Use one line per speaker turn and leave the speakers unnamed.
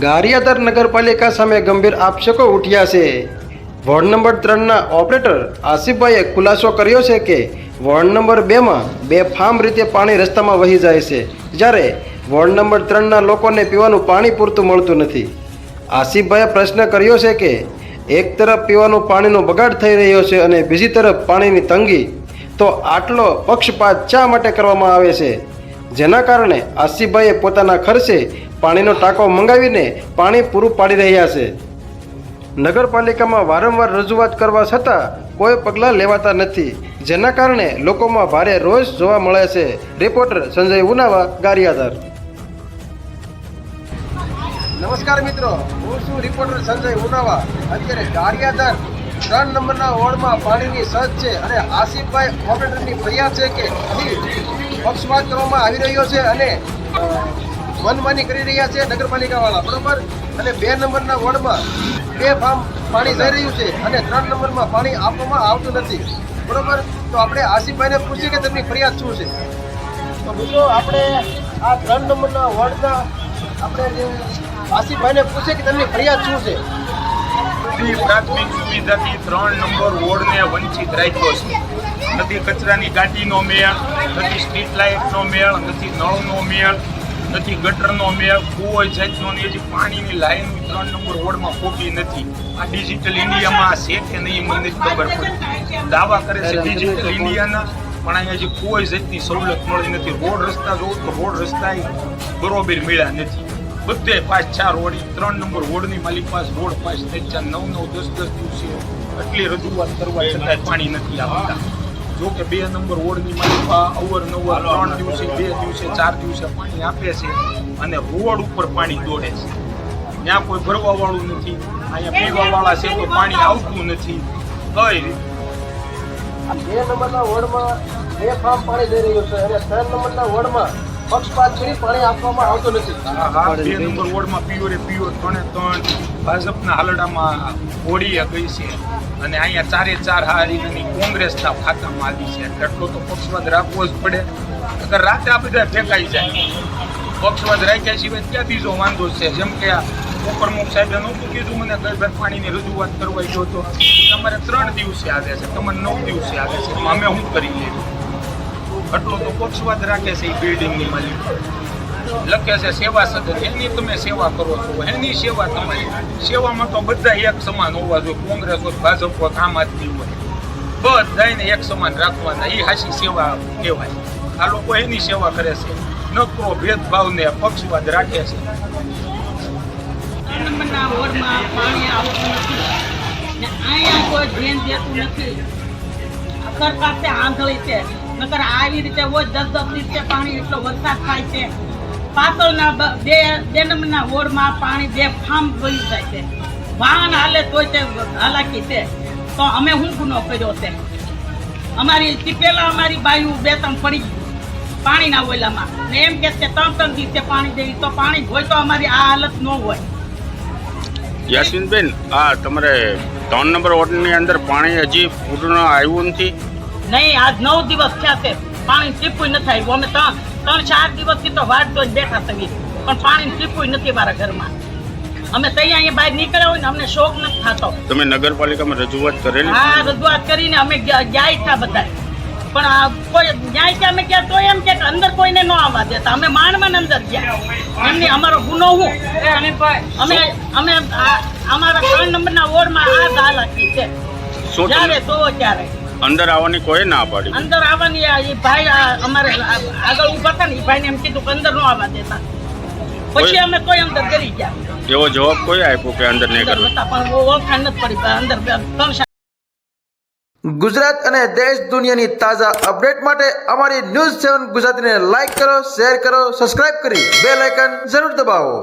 ગારિયાદર નગરપાલિકા સામે ગંભીર આક્ષેપો ઉઠ્યા છે. વોર્ડ નંબર ત્રણના ઓપરેટર આસિફભાઈએ ખુલાસો કર્યો છે કે વોર્ડ નંબર બેમાં બે ફાર્મ રીતે પાણી રસ્તામાં વહી જાય છે, જ્યારે વોર્ડ નંબર ત્રણના લોકોને પીવાનું પાણી પૂરતું મળતું નથી. આસિફભાઈએ પ્રશ્ન કર્યો છે કે એક તરફ પીવાનું પાણીનો બગાડ થઈ રહ્યો છે અને બીજી તરફ પાણીની તંગી, તો આટલો પક્ષપાત શા માટે કરવામાં આવે છે? જેના કારણે આસિફભાઈએ પોતાના ખર્ચે પાણીનો ટાંકો મંગાવીને પાણી પૂરું પાડી રહ્યા છે. નગરપાલિકામાં વારંવાર રજૂઆત કરવા છતાં કોઈ પગલાં લેવાતા નથી. જેના કારણે લોકોમાં ભારે રોષ જોવા મળે છે. રિપોર્ટર સંજય ઉનાવા, ગારિયાધાર. નમસ્કાર મિત્રો, હું છું રિપોર્ટર સંજય ઉનાવા. અત્યારે ગારિયાધાર ત્રણ નંબરના વોર્ડમાં પાણીની સજ છે અને આસિફભાઈ ઓપરેટરની ફરિયાદ છે કે પક્ષપાત કરવામાં આવી રહ્યો છે અને મનમાની કરી રહ્યા છે નગરપાલિકાવાળા, બરોબર? અને બે નંબરના વોર્ડમાં બે ફાર્મ પાણી જઈ રહ્યું છે અને ત્રણ નંબરમાં પાણી આપવામાં આવતું નથી. બરોબર? તો આપણે આસિફભાઈને પૂછીએ કે તેમની ફરિયાદ શું છે? તો મિત્રો, આપણે આ ત્રણ નંબરના વોર્ડના આપણે આસિફભાઈને પૂછીએ કે તેમની ફરિયાદ શું છે?
બધી પ્રાથમિક સુવિધાથી ત્રણ નંબર વોર્ડને વંચિત રાખ્યો છે. નથી કચરાની ગાડીનો મેળ, નથી સ્ટ્રીટ લાઇટનો મેળ, નથી નળનો મેળ નથી ગટરનો મેળ કોઈ જાતનો ને હજી પાણીની લાઈન ત્રણ નંબર રોડમાં ખોટી નથી. આ ડિજિટલ ઇન્ડિયામાં છે કે નહીં મને ખબર પડતી દાવા કરે છે ડિજિટલ ઇન્ડિયાના પણ અહીંયા હજી કોઈ જાતની સવલત મળી નથી. રોડ રસ્તા જોઉં તો રોડ રસ્તા બરોબર મળ્યા નથી. બધે પાંચ ચાર રોડ ત્રણ નંબર વોર્ડની માલિક પાસ રોડ પાસ થઈ ચાર નવ નવ દસ દસ દિવસે આટલી રજૂઆત કરવા છતાંય પાણી નથી આપતા. જો કે બે નંબર વોર્ડની માલિકા અવરનવર ત્રણ દિવસે, બે દિવસે, ચાર દિવસે પાણી આપે છે અને રોડ ઉપર પાણી દોડે છે. ત્યાં કોઈ ભરવા વાળું નથી. અહીંયા પીવા વાળા છે તો પાણી આવતું નથી. કઈ રીતે?
બે નંબરના વોર્ડમાં બે ફાર્મ પાણી જઈ રહ્યું છે અને ત્રણ નંબરના વોર્ડમાં પક્ષપાત કરી પાણી આપવામાં આવતું
હા હા બે નંબર વોર્ડમાં પીઓરે પ્યોર ત્રણે ત્રણ ભાજપના હાલડામાં ઓળીએ ગઈ છે અને અહીંયા ચારે ચાર હારીની કોંગ્રેસના ખાતામાં આવી છે. એટલે તો પક્ષવાદ રાખવો જ પડે. અગર રાતે આ બધા ફેંકાઈ જાય પક્ષવાદ રાખ્યા સિવાય ક્યાં બીજો વાંધો છે. જેમ કે આ ઉપરમુખ સાહેબે નહોતું કીધું મને ગઈ ભર પાણીની રજૂઆત કરવા ગયો તો. તમારે ત્રણ દિવસે આવે છે, તમારે નવ દિવસે આવે છે. અમે શું કરી લેવું? એટલો તો પક્ષવાદ રાખે છે એ બિલ્ડિંગની માલિક. લખે છે સેવા સદન. એની તમે સેવા કરો છો. એની સેવા તમારી. સેવામાં તો બધા એક સમાન હોવા જોઈએ. કોંગ્રેસ હોય, ભાજપ હોય, આમ આદમી હોય. બધાને એક સમાન રાખવાના. એ હાસી સેવા કહેવાય. આ લોકો એની સેવા કરે છે. નકરો ભેદભાવને પક્ષવાદ રાખે છે,
આંધળી છે. નકર આવી રીતે રોજ દસ દસ લીટર પાણી એટલો વરસાદ થાય છે. પાછળના બે બે નંબરના વોર્ડમાં પાણી બે ફામ ભરી જાય છે. વાહન હાલે તોય તે હાલાકી છે. તો અમે શું ગુનો કર્યો છે? અમારી થી પહેલા અમારી બાયું બે ત્રણ પડી પાણીના ઓલામાં ને એમ કે છે, ત્રણ ત્રણ દિવસે પાણી દેવી. તો પાણી હોય તો અમારી આ હાલત ન હોય.
યાસીનબેન, આ તમારે ત્રણ નંબર વોર્ડની અંદર પાણી હજી પૂર્ણ આવ્યું નથી.
નહીં આજ નવ દિવસ થયા છે. પાણી ટીપુય નથી આવ્યું અમે ત્રણ ત્રણ ચાર દિવસથી તો વાટ જોઈ બેઠા છીએ. પણ પાણી ટીપુય નથી મારા ઘરમાં. અમે તૈયાર અહીંયા બહાર નીકળ્યા હોય ને અમને શોખ નથી થતો.
તમે નગરપાલિકામાં રજૂઆત કરેલી?
હા રજૂઆત કરીને અમે જાય હતા બધા પણ આ કોઈ ન્યાય કે અમે ગયા તો એમ કે અંદર કોઈને ન આવવા દેતા. અમે માંડમાં અંદર ગયા. એમની અમારો ગુનો હું? અમે અમે અમારા ત્રણ નંબરના વોર્ડમાં આ દાલ હતી છે. જ્યારે તો ત્યારે.
અંદર આવવાની કોઈ ના પાડી.
અંદર આવવાની એ ભાઈ અમારે આગળ ઊભા હતા ને એ ભાઈને એમ કીધું કે અંદર નો આવવા દેતા. પછી અમે કોઈ અંદર કરી ગયા.
એવો જવાબ કોઈ આપ્યો કે અંદર નહીં
અંદર
કરવું
પણ ઓળખાણ નથી પડી અંદર
ગુજરાત અને દેશ દુનિયાની તાજા અપડેટ માટે અમારી ન્યૂઝ સેવન ગુજરાતીને લાઇક કરો શેર કરો સબસ્ક્રાઇબ કરી બે લાઇકન જરૂર દબાવો.